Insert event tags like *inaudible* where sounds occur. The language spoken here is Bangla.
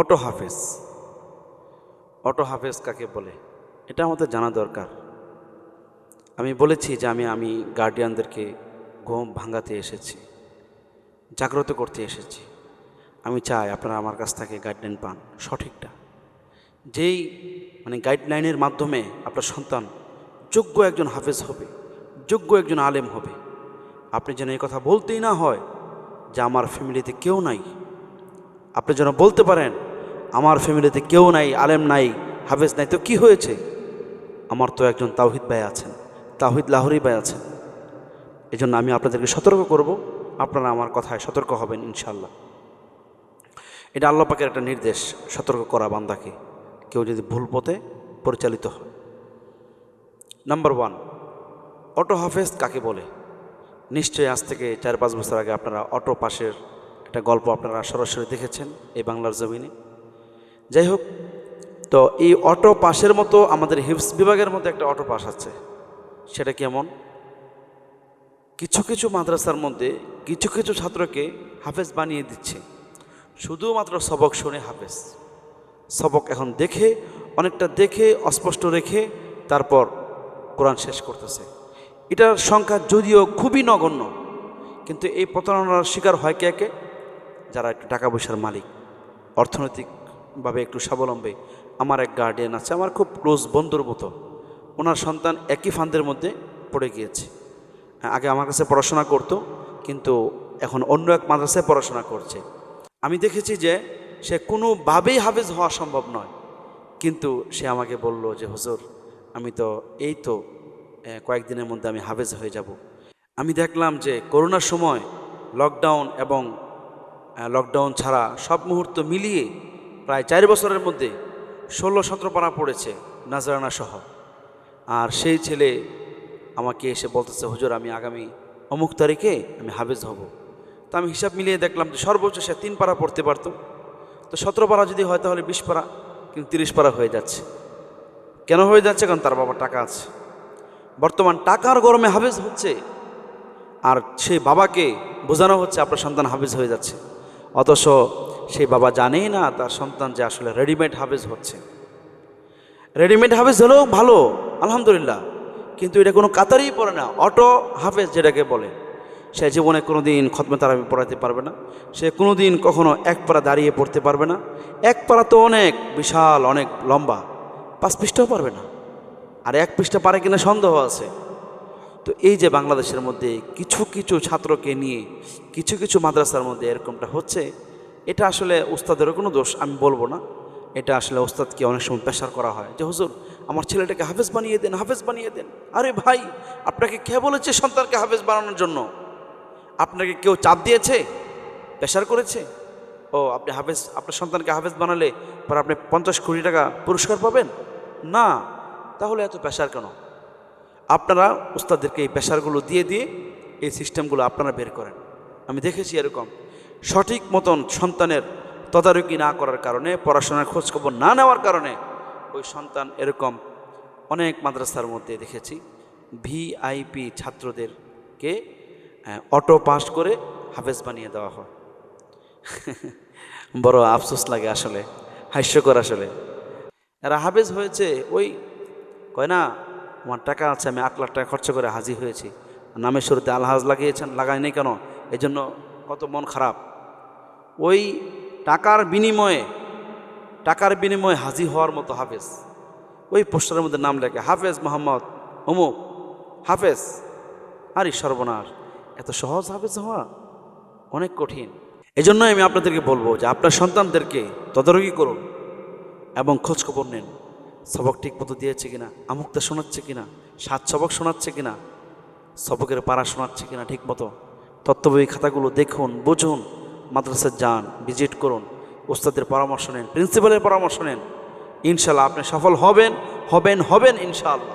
অটো হাফেজ। অটো হাফেজ কাকে বলে? এটা আমাদের জানা দরকার। আমি বলেছি যে আমি আমি গার্ডিয়ানদেরকে ঘুম ভাঙাতে এসেছি, জাগ্রত করতে এসেছি। আমি চাই আপনারা আমার কাছ থেকে গাইডলাইন পান, সঠিকটা। যেই মানে গাইডলাইনের মাধ্যমে আপনার সন্তান যোগ্য একজন হাফেজ হবে, যোগ্য একজন আলেম হবে, আপনি যেন এই কথা বলতেই না হয় যে আমার ফ্যামিলিতে কেউ নাই। আপনি যেন বলতে পারেন আমার ফ্যামিলিতে কেউ নাই, আলেম নাই, হাফেজ নাই। তো কি হয়েছে? আমার তো একজন তাওহিদ ভাই আছেন, তাওহিদ লাহরি ভাই আছেন। এই জন্য আমি আপনাদেরকে সতর্ক করব। আপনারা আমার কথায় সতর্ক হবেন ইনশাল্লাহ এটা আল্লাহ পাকের একটা নির্দেশ, সতর্ক করা বান্দাকে, কেউ যদি ভুল পথে পরিচালিত হয়। নাম্বার ওয়ান অটো হাফেজ কাকে বলে? নিশ্চয়ই আজ থেকে চার পাঁচ বছর আগে আপনারা অটো পাশের একটা গল্প আপনারা সরাসরি দেখেছেন, এই বাংলার জমিনে। যাই হোক তো এই অটো পাশের মতো আমাদের হিপস বিভাগের মধ্যে একটা অটো পাস আছে। সেটা কেমন? কিছু কিছু মাদ্রাসার মধ্যে কিছু কিছু ছাত্রকে হাফেজ বানিয়ে দিচ্ছে। শুধুমাত্র সবক শুনে হাফেজ। সবক এখন দেখে, অনেকটা দেখে, অস্পষ্ট রেখে তারপর কোরআন শেষ করতেছে। এটার সংখ্যা যদিও খুবই নগণ্য, কিন্তু এই প্রতারণার শিকার হয় কে একে যারা একটু টাকা পয়সার মালিক অর্থনৈতিকভাবে একটু স্বাবলম্বী। আমার এক গার্ডিয়ান আছে, আমার খুব ক্লোজ বন্ধুর মতো। ওনার সন্তান একই ফান্দের মধ্যে পড়ে গিয়েছে। আগে আমার কাছে পড়াশোনা করতো, কিন্তু এখন অন্য এক মাদ্রাসায় পড়াশোনা করছে। আমি দেখেছি যে সে কোনোভাবেই হাফেজ হওয়া সম্ভব নয়। কিন্তু সে আমাকে বলল যে, হুজুর, আমি তো এই তো কয়েকদিনের মধ্যে আমি হাফেজ হয়ে যাব। আমি দেখলাম যে করোনার সময় লকডাউন এবং লকডাউন ছাড়া সব মুহূর্ত মিলিয়ে প্রায় চার বছরের মধ্যে ষোলো সতেরো পারা পড়েছে নাজরানা সহ। আর সেই ছেলে আমাকে এসে বলতেছে, হুজুর, আমি আগামী অমুক তারিখে আমি হাফেজ হব। তো আমি হিসাব মিলিয়ে দেখলাম যে সর্বোচ্চ সে তিন পারা পড়তে পারতো। তো সতেরো পারা যদি হয় তাহলে বিশ পারা, কিন্তু তিরিশ পারা হয়ে যাচ্ছে। কেন হয়ে যাচ্ছে? কারণ তার বাবার টাকা আছে। বর্তমান টাকার গরমে হাফেজ হচ্ছে, আর সেই বাবাকে বোঝানো হচ্ছে আপনার সন্তান হাফেজ হয়ে যাচ্ছে। অথচ সেই বাবা জানেই না তার সন্তান যে আসলে রেডিমেড হাফেজ হচ্ছে। রেডিমেড হাফেজ হলেও ভালো, আলহামদুলিল্লাহ। কিন্তু এটা কোনো কাতারই পড়ে না অটো হাফেজ যেটাকে বলে। সে জীবনে কোনো দিন খতমে তারাবি পড়াতে পারবে না, সে কোনো দিন কখনো এক পারা দাঁড়িয়ে পড়তে পারবে না। এক পারা তো অনেক, বিশাল, অনেক লম্বা, পাঁচ পৃষ্ঠাও পারবে না। আর এক পৃষ্ঠা পারে কিনা সন্দেহ আছে। তো এই যে বাংলাদেশের মধ্যে কিছু কিছু ছাত্রকে নিয়ে কিছু কিছু মাদ্রাসার মধ্যে এরকমটা হচ্ছে, এটা আসলে ওস্তাদেরও কোনো দোষ, আমি বলব না। এটা আসলে ওস্তাদকে অনেক সময় প্রেশার করা হয় যে, হুজুর, আমার ছেলেটাকে হাফেজ বানিয়ে দেন, হাফেজ বানিয়ে দেন। আরে ভাই, আপনাকে কে বলেছে সন্তানকে হাফেজ বানানোর জন্য? আপনাকে কেউ চাপ দিয়েছে? প্রেশার করেছে? ও, আপনি হাফেজ, আপনার সন্তানকে হাফেজ বানালে পর আপনি পঞ্চাশ কোটি টাকা পুরস্কার পাবেন? না, তাহলে এত প্রেশার কেন? আপনারা উস্তাদদেরকে এই প্রেশারগুলো দিয়ে দিয়ে এই সিস্টেমগুলো আপনারা বের করেন। আমি দেখেছি এরকম। সঠিক মতন সন্তানের তদারকি না করার কারণে পড়াশোনার খোঁজখবর না নেওয়ার কারণে ওই সন্তান এরকম অনেক মাদ্রাসার মধ্যে দেখেছি। ভিআইপি ছাত্রদেরকে আহ, অটো পাস করে হাফেজ বানিয়ে দেওয়া হয়। *laughs* বড় আফসোস লাগে আসলে হাস্যকর আসলে। এরা হাফেজ হয়েছে ওই কয় না আমার টাকা আছে, আমি আট লাখ টাকা খরচ করে হাজির হয়েছি। নামের শুরুতে আলহাজ লাগিয়েছেন লাগায়নি কেন? এই জন্য কত মন খারাপ। ওই টাকার বিনিময়ে টাকার বিনিময়ে হাজি হওয়ার মতো হাফেজ। ওই পোস্টারের মধ্যে নাম লেখে, হাফেজ মোহাম্মদ, অমুক, হাফেজ। আরে সর্বনাশ, এত সহজ হাফেজ হওয়া অনেক কঠিন। এজন্যই আমি আপনাদেরকে বলব যে আপনার সন্তানদেরকে তদারকি করুন এবং খোঁজখবর নিন। সবক ঠিক মতো দিয়েছে কিনা? আমুকটা শোনাচ্ছে কিনা? সাত সবক শোনাচ্ছে কিনা? সবকের পাড়া শোনাচ্ছে কিনা ঠিক মতো? তত্ত্ববই খাতাগুলো দেখুন, বুঝুন মাদ্রাসা যান, ভিজিট করুন, ওস্তাদের পরামর্শ নেন, প্রিন্সিপালের পরামর্শ নেন। ইনশাল্লাহ আপনি সফল হবেন হবেন হবেন ইনশাআল্লাহ